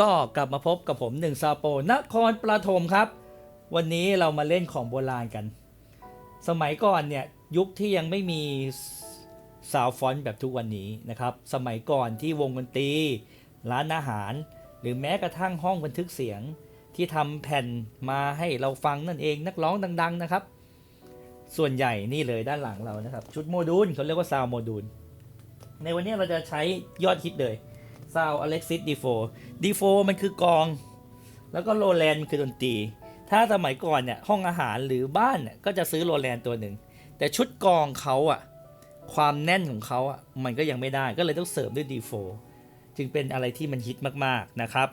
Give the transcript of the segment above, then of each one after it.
ก็กลับมาพบกับผมหนึ่งซาโปนครปฐมครับ วันนี้เรามาเล่นของโบราณกัน สมัยก่อนเนี่ยยุคที่ยังไม่มีซาวฟอนแบบทุกวันนี้นะครับ สมัยก่อนที่วงดนตรี ร้านอาหาร หรือแม้กระทั่งห้องบันทึกเสียง ที่ทำแผ่นมาให้เราฟังนั่นเองนักร้องดัง ๆ นะครับ ส่วนใหญ่นี่เลยด้านหลังเรานะครับ ชุดโมดูลเขาเรียกว่าซาวโมดูลในวันนี้เราจะใช้ยอดฮิตเลย ซาวอเล็กซิสดีโฟดีโฟมันคือกอง แล้วก็โรแลนด์คือดนตรี ถ้าสมัยก่อนเนี่ยห้องอาหารหรือบ้านเนี่ยก็จะซื้อโรแลนด์ตัวหนึ่ง แต่ชุดกองเขาอะความแน่นของเขาอะมันก็ยังไม่ได้ก็เลยต้องเสริมด้วยดีโฟจึงเป็นอะไรที่มันฮิตมากๆนะครับ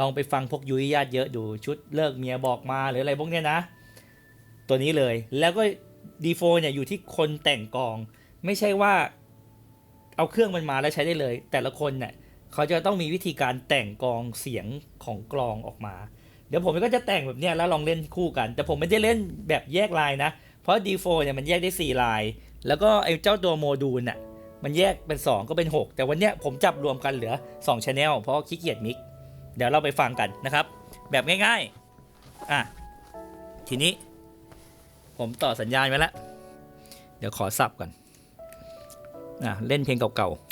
ลองไปฟังพวกยุ้ยญาติเยอะดูชุดเลิกเมียบอกมาหรืออะไรพวกเนี้ยนะ ตัวนี้เลยแล้วก็ดีโฟเนี่ยอยู่ที่คนแต่งกอง ไม่ใช่ว่าเอาเครื่องมันมาแล้วใช้ได้เลย แต่ละคนเนี่ย เขาจะต้องมีวิธีการแต่งกองเสียงของกลองออกมา เดี๋ยวผมก็จะแต่งแบบเนี้ยแล้วลองเล่นคู่กัน แต่ผมไม่ได้เล่นแบบแยกลายนะ เพราะ D4 เนี่ยมันแยกได้ 4 ลาย แล้วก็ไอ้เจ้าตัวโมดูลน่ะมันแยกเป็น 2 ก็เป็น 6 แต่วันเนี้ยผมจับรวมกันเหลือ2 Channel เพราะขี้เกียจมิก เดี๋ยวเราไปฟังกันนะครับ แบบง่ายๆ อะ ทีนี้ ผมต่อสัญญาณไว้แล้ว เดี๋ยวขอสับก่อนอะเล่นเพลงเก่าๆ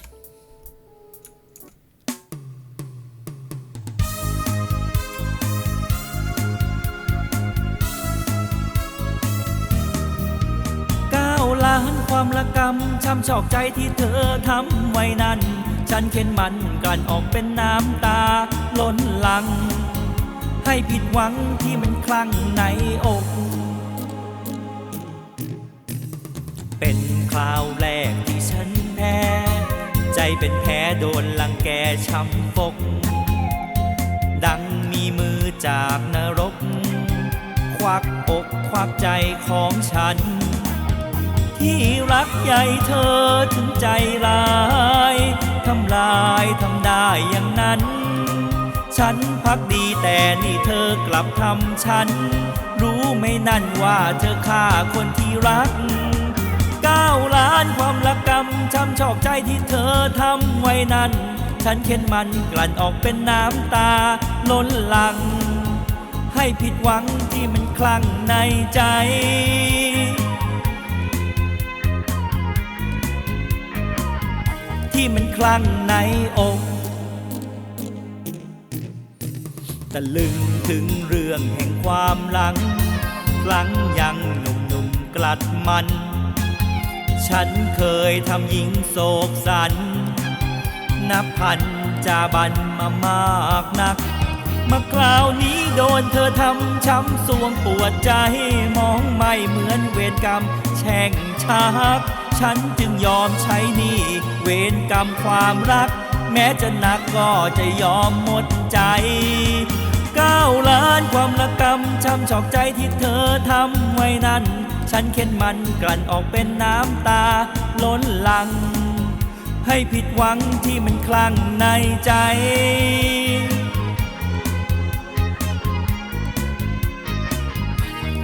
ความละกรรมช้ำชอกใจที่เธอทำไว้นั้น ฉันเข็นมันกลั่นออกเป็นน้ำตาล้นหลัง ให้ผิดหวังที่มันคลั่งในอก เป็นคราวแรกที่ฉันแพ้ ใจเป็นแพ้โดนลังแกช้ำฟก ดังมีมือจากนรก ควักอกควักใจของฉัน ที่รักใหญ่เธอถึงใจร้ายทำลายทำได้อย่างนั้น ฉันพักดีแต่นี่เธอกลับทำฉัน รู้ไม่นั่นว่าเธอฆ่าคนที่รักก้าวล้านความละกรรมช้ำชอกใจที่เธอทำไว้นั้น ฉันเข็นมันกลั่นออกเป็นน้ำตาล้นหลัง ให้ผิดหวังที่มันคลั่งในใจ ที่มันคลั่งในอกตะลึงถึงเรื่องแห่งความหลังครั้งยังหนุ่มๆกลัดมัน ฉันเคยทำหญิงโศกสัน นับพันจาบันมามากนักมาคราวนี้โดนเธอทำช้ำสวงปวดใจมองไม่เหมือนเวรกรรม แช่งชัก ฉันจึงยอมใช้นี่ เวรกรรมความรัก แม้จะหนักก็จะยอมหมดใจก้าวล้านความละกรรมช้ำชอกใจที่เธอทำไว้นั้น ฉันเข็นมันกลั่นออกเป็นน้ำตาล้นหลัง ให้ผิดหวังที่มันคลั่งในใจ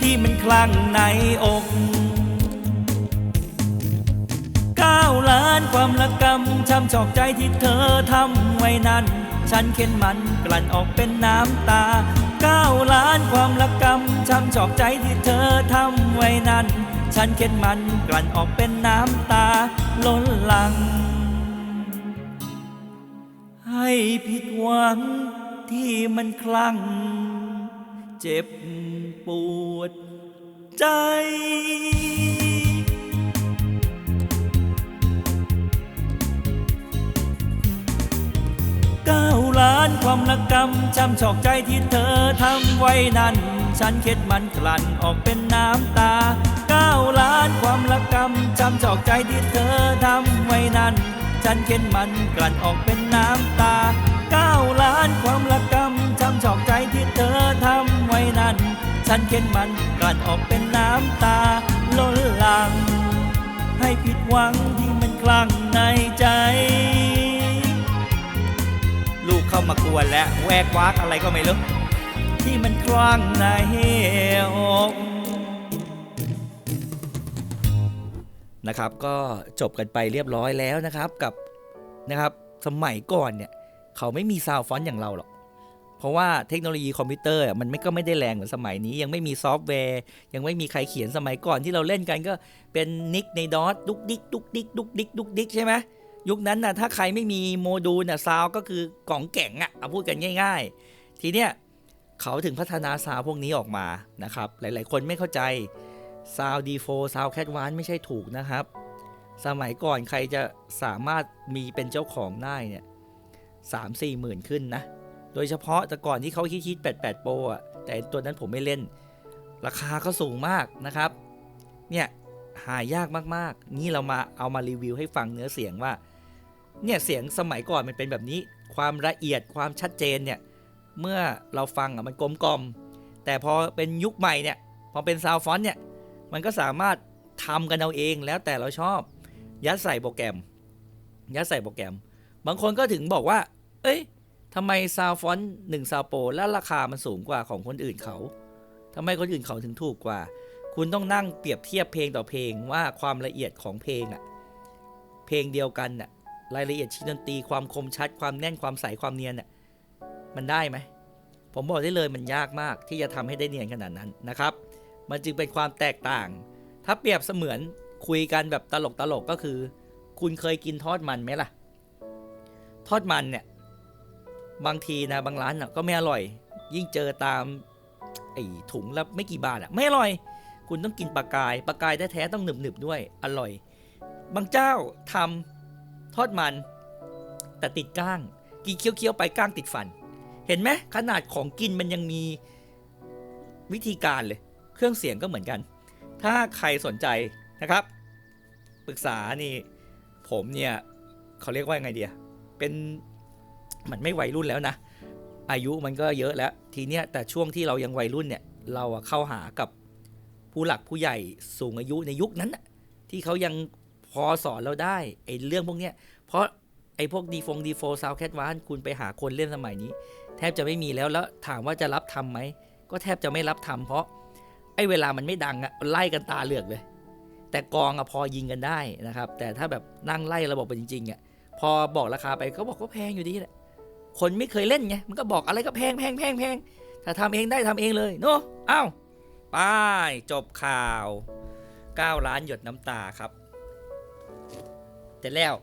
ที่มันคลั่งในอก ล้านความละกรรมช้ำชอกใจที่เธอทำไว้นั้น ฉันเข็นมันกลั่นออกเป็นน้ำตาก้าวล้านความละกรรมช้ำชอกใจที่เธอทำไว้นั้น ฉันเข็นมันกลั่นออกเป็นน้ำตาล้นหลัง ให้ผิดหวังที่มันคลั่ง เจ็บปวดใจาล้านความละกรรมช้ำชอกใจที่เธอทำไว้นั้น ฉันเข็ดมันกลั่นออกเป็นน้ำตาก้าวล้านความละกรรมช้ำชอกใจที่เธอทำไว้นั้น ฉันเข็นมันกลั่นออกเป็นน้ำตาก้าวล้านความละกรรมช้ำชอกใจที่เธอทำไว้นั้นฉันเข็นมันกลั่นออกเป็นน้ำตาล้นหลัง ให้ผิดหวังที่มันคลั่งในใจ เข้ามากวนแล้วแวกวักอะไรก็ไม่รู้ที่มันคลั่งในอกนะครับ ก็จบกันไปเรียบร้อยแล้วนะครับกับนะครับสมัยก่อนเนี่ย เขาไม่มีซาวฟอนต์อย่างเราหรอก เพราะว่าเทคโนโลยีคอมพิวเตอร์มันไม่ก็ไม่ได้แรงเหมือนสมัยนี้ ยังไม่มีซอฟต์แวร์ ยังไม่มีใครเขียนสมัยก่อนที่เราเล่นกันก็เป็นนิกในดอทดุกดิกดุกดิกดุกดิกดุกดิกใช่ไหม ยุคนั้นน่ะถ้าใครไม่มีโมดูลน่ะซาวก็คือกล่องแก่งอะเอาพูดกันง่าย ๆ ทีเนี้ยเขาถึงพัฒนาซาวพวกนี้ออกมานะครับ หลายๆ คนไม่เข้าใจซาวดีโฟซาวแคทวานไม่ใช่ถูกนะครับ สมัยก่อนใครจะสามารถมีเป็นเจ้าของได้เนี่ยสามสี่หมื่นขึ้นนะ โดยเฉพาะแต่ก่อนที่เขาคิดๆ88โปรอะแต่ตัวนั้นผมไม่เล่น ราคาก็สูงมากนะครับ เนี่ยหายากมากๆ นี่เรามาเอามารีวิวให้ฟังเนื้อเสียงว่า เนี่ยเสียงสมัยก่อนมันเป็นแบบนี้ ความละเอียดความชัดเจนเนี่ยเมื่อเราฟังอะมันกลมกลอมแต่พอเป็นยุคใหม่เนี่ยพอเป็นซาวฟอนต์เนี่ยมันก็สามารถทำกันเอาเองแล้วแต่เราชอบ ยัดใส่โปรแกรม ยัดใส่โปรแกรม บางคนก็ถึงบอกว่า เอ้ยทำไมซาวฟอนต์หนึ่งซาวโปรแล้วราคามันสูงกว่าของคนอื่นเขาทำไมคนอื่นเขาถึงถูกกว่า คุณต้องนั่งเปรียบเทียบเพลงต่อเพลงว่าความละเอียดของเพลงอะเพลงเดียวกันน่ะ รายละเอียดชิ้นดนตรีความคมชัด ความแน่นความใสความเนียนน่ะมันได้ไหม ผมบอกได้เลยมันยากมากที่จะทำให้ได้เนียนขนาดนั้นนะครับ มันจึงเป็นความแตกต่าง ถ้าเปรียบเสมือนคุยกันแบบตลกตลกก็คือ คุณเคยกินทอดมันไหมล่ะ ทอดมันเนี่ยบางทีนะบางร้านน่ะก็ไม่อร่อย ยิ่งเจอตามไอ้ถุงละไม่กี่บาทอะไม่อร่อย คุณต้องกินปลากายปลากายแท้ๆต้องหนึบๆด้วยอร่อย บางเจ้าทำ ทอดมัน แต่ติดก้าง กินเคี้ยวๆไปก้างติดฟัน เห็นไหมขนาดของกินมันยังมีวิธีการเลย เครื่องเสียงก็เหมือนกัน ถ้าใครสนใจนะครับ ปรึกษานี่ ผมเนี่ยเขาเรียกว่าไงเดียเป็นมันไม่วัยรุ่นแล้วนะ อายุมันก็เยอะแล้ว ทีเนี้ยแต่ช่วงที่เรายังวัยรุ่นเนี่ย เราอะเข้าหากับผู้หลักผู้ใหญ่สูงอายุในยุคนั้นที่เขายัง พอสอนเราได้ไอ้เรื่องพวกเนี้ยเพราะไอ้พวกดีฟงดีโฟซาวแคทวานคุณไปหาคนเล่นสมัยนี้ แทบจะไม่มีแล้วแล้วถามว่าจะรับทำไหม ก็แทบจะไม่รับทำเพราะไอ้เวลามันไม่ดังอะไล่กันตาเหลือกเลย แต่กองอะพอยิงกันได้นะครับ แต่ถ้าแบบนั่งไล่ระบบไปจริงๆอะพอบอกราคาไปเขาบอกว่าแพงอยู่ดีแหละคนไม่เคยเล่นไงมันก็บอกอะไรก็แพงแพงแพงแพงถ้าทำเองได้ทำเองเลยเนาะอ้าไป้ายจบข่าว 9 ล้านหยดน้ำตาครับ เสร็จแล้ว